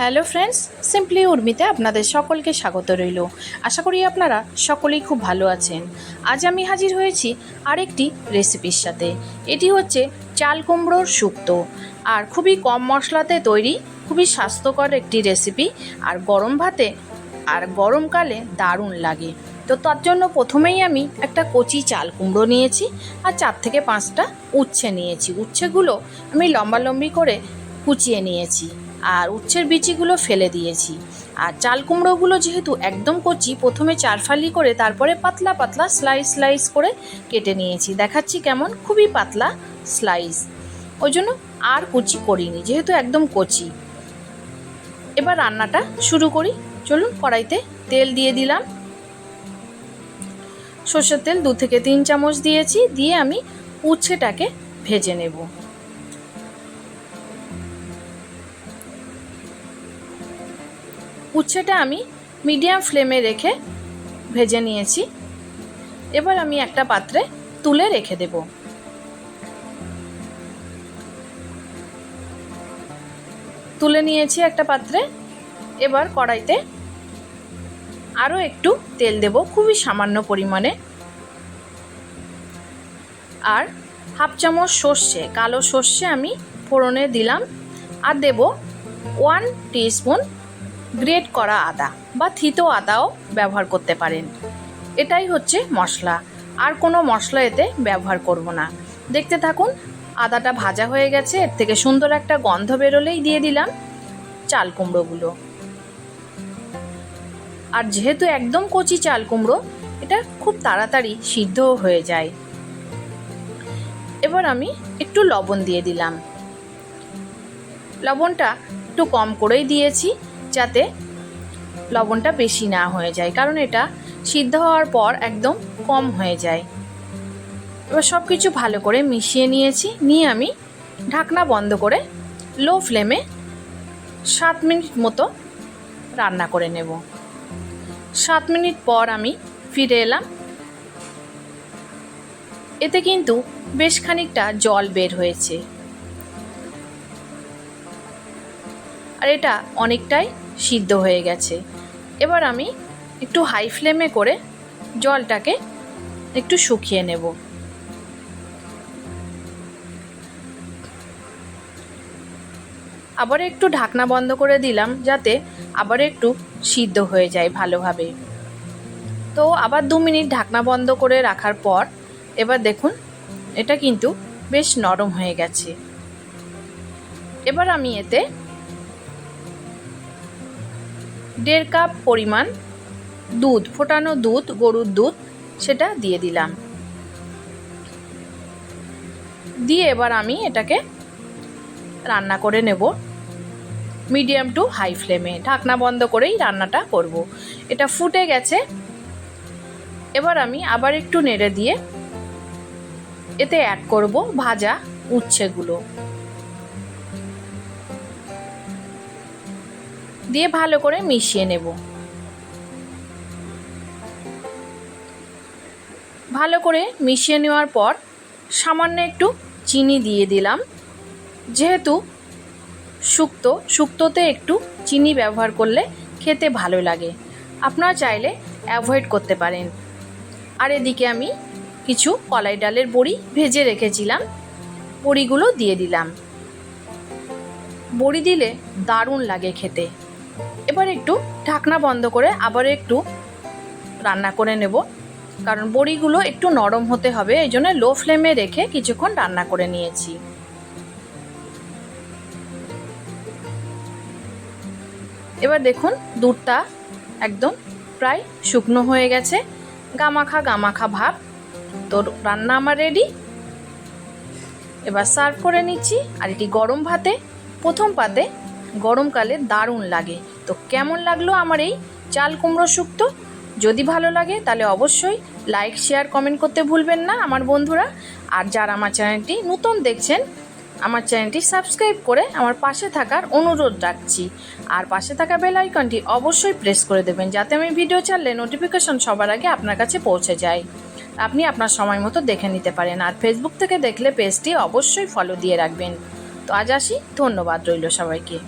Hello friends simply উর্মিতে আপনাদের সকলকে স্বাগত রইল। আশা করি আপনারা সকলেই খুব ভালো আছেন। আজ আমি হাজির হয়েছি আরেকটি রেসিপির সাথে। এটি হচ্ছে চাল কুমড়োর শুক্তো। আর খুবই কম মশলাতে তৈরি, খুবই স্বাস্থ্যকর একটি রেসিপি। আর গরম ভাতে, আর গরমকালে দারুণ লাগে। তো তার জন্য প্রথমেই আমি একটা কচি চাল কুমড়ো নিয়েছি। আর চার থেকে পাঁচটা উচ্ছে নিয়েছি। উচ্ছেগুলো আমি লম্বা লম্বি করে কুচিয়ে নিয়েছি আর উচ্ছের বিচিগুলো ফেলে দিয়েছি। আর চাল কুমড়োগুলো যেহেতু একদম কচি, প্রথমে চার ফালি করে তারপরে পাতলা পাতলা স্লাইস স্লাইস করে কেটে নিয়েছি। দেখাচ্ছি কেমন? খুবই পাতলা স্লাইস ওই জন্য আর কুচি করিনি, যেহেতু একদম কচি। এবার রান্নাটা শুরু করি। চলুন কড়াইতে তেল দিয়ে দিলাম। সর্ষের তেল দু থেকে তিন চামচ দিয়েছি। দিয়ে আমি উচ্ছেটাকে ভেজে নেব। উচ্ছেটা আমি মিডিয়াম ফ্লেমে রেখে ভেজে নিয়েছি। এবার আমি একটা পাত্রে তুলে রেখে দেব। তুলে নিয়েছি একটা পাত্রে। এবার কড়াইতে আরও একটু তেল দেব, খুবই সামান্য পরিমাণে। আর হাফ চামচ সর্ষে, কালো সর্ষে আমি ফোড়নে দিলাম। আর দেব ওয়ান টিস্পুন গ্রেট করা আদা বা থিতো আদাও ব্যবহার করতে পারেন। এটাই হচ্ছে মশলা। আর কোনো মশলা এতে ব্যবহার করব না। দেখতে থাকুন, আদাটা ভাজা হয়ে গেছে, এর থেকে সুন্দর একটা গন্ধ বেরোলেই দিয়ে দিলাম চাল কুমড়োগুলো। আর যেহেতু একদম কচি চাল কুমড়ো, এটা খুব তাড়াতাড়ি সিদ্ধও হয়ে যায়। এবার আমি একটু লবণ দিয়ে দিলাম। লবণটা একটু কম করেই দিয়েছি। যাতে লবণটা বেশি না হয়ে যায়, কারণ এটা সিদ্ধ হওয়ার পর একদম কম হয়ে যায়। এবার সব কিছু ভালো করে মিশিয়ে নিয়েছি, নিয়ে আমি ঢাকনা বন্ধ করে লো ফ্লেমে সাত মিনিট মতো রান্না করে নেব। সাত মিনিট পর আমি ফিরে এলাম। এতে কিন্তু বেশ খানিকটা জল বের হয়েছে। আর এটা অনেকটাই সিদ্ধ হয়ে গেছে। এবার আমি একটু হাই ফ্লেমে করে জলটাকে একটু শুকিয়ে নেব। আবার একটু ঢাকনা বন্ধ করে দিলাম যাতে আবার একটু সিদ্ধ হয়ে যায় ভালোভাবে। তো আবার দু মিনিট ঢাকনা বন্ধ করে রাখার পর এবার দেখুন, এটা কিন্তু বেশ নরম হয়ে গেছে। এবার আমি এতে দেড় কাপ পরিমাণ দুধ, ফোটানো দুধ, গরুর দুধ সেটা দিয়ে দিলাম। দিয়ে এবার আমি এটাকে রান্না করে নেব। মিডিয়াম টু হাই ফ্লেমে, ঢাকনা বন্ধ করেই রান্নাটা করব। এটা ফুটে গেছে। এবার আমি আবার একটু নেড়ে দিয়ে এতে অ্যাড করব ভাজা উচ্ছেগুলো। দিয়ে ভালো করে মিশিয়ে নেব। ভালো করে মিশিয়ে নেওয়ার পর সামান্য একটু চিনি দিয়ে দিলাম। যেহেতু শুক্তো, শুক্তোতে একটু চিনি ব্যবহার করলে খেতে ভালো লাগে। আপনারা চাইলে অ্যাভয়েড করতে পারেন। আর এদিকে আমি কিছু কলাই ডালের বড়ি ভেজে রেখেছিলাম। বড়িগুলো দিয়ে দিলাম। বড়ি দিলে দারুণ লাগে খেতে। এবার একটু ঢাকনা বন্ধ করে আবার একটু রান্না করে নেব। কারণ বড়িগুলো একটু নরম হতে হবে, এই জন্য লো ফ্লেমে রেখে কিছুক্ষণ রান্না করে নিয়েছি। এবার দেখুন, দুধটা একদম প্রায় শুকনো হয়ে গেছে। গামাখা গামাখা ভাব। তো রান্না আমার রেডি এবার সার্ভ করে নিচ্ছি। আর এটি গরম ভাতে, প্রথম পাতে গরমকালে দারুণ লাগে। তো কেমন লাগল আমার এই চাল কুমড়ো শুক্তো? যদি ভালো লাগে তাহলে অবশ্যই লাইক, শেয়ার, কমেন্ট করতে ভুলবেন না আমার বন্ধুরা। আর যারা আমার চ্যানেলটি নতুন দেখছেন, আমার চ্যানেলটি সাবস্ক্রাইব করে আমার পাশে থাকার অনুরোধ রাখছি। আর পাশে থাকা বেল আইকনটি অবশ্যই প্রেস করে দেবেন যাতে আমি ভিডিও ছাড়লে নোটিফিকেশন সবার আগে আপনার কাছে পৌঁছে যায়। আপনি আপনার সময় মতো দেখে নিতে পারেন আর ফেসবুক থেকে দেখলে পেজটি অবশ্যই ফলো দিয়ে রাখবেন। তো আজ আসি, ধন্যবাদ রইল সবাইকে।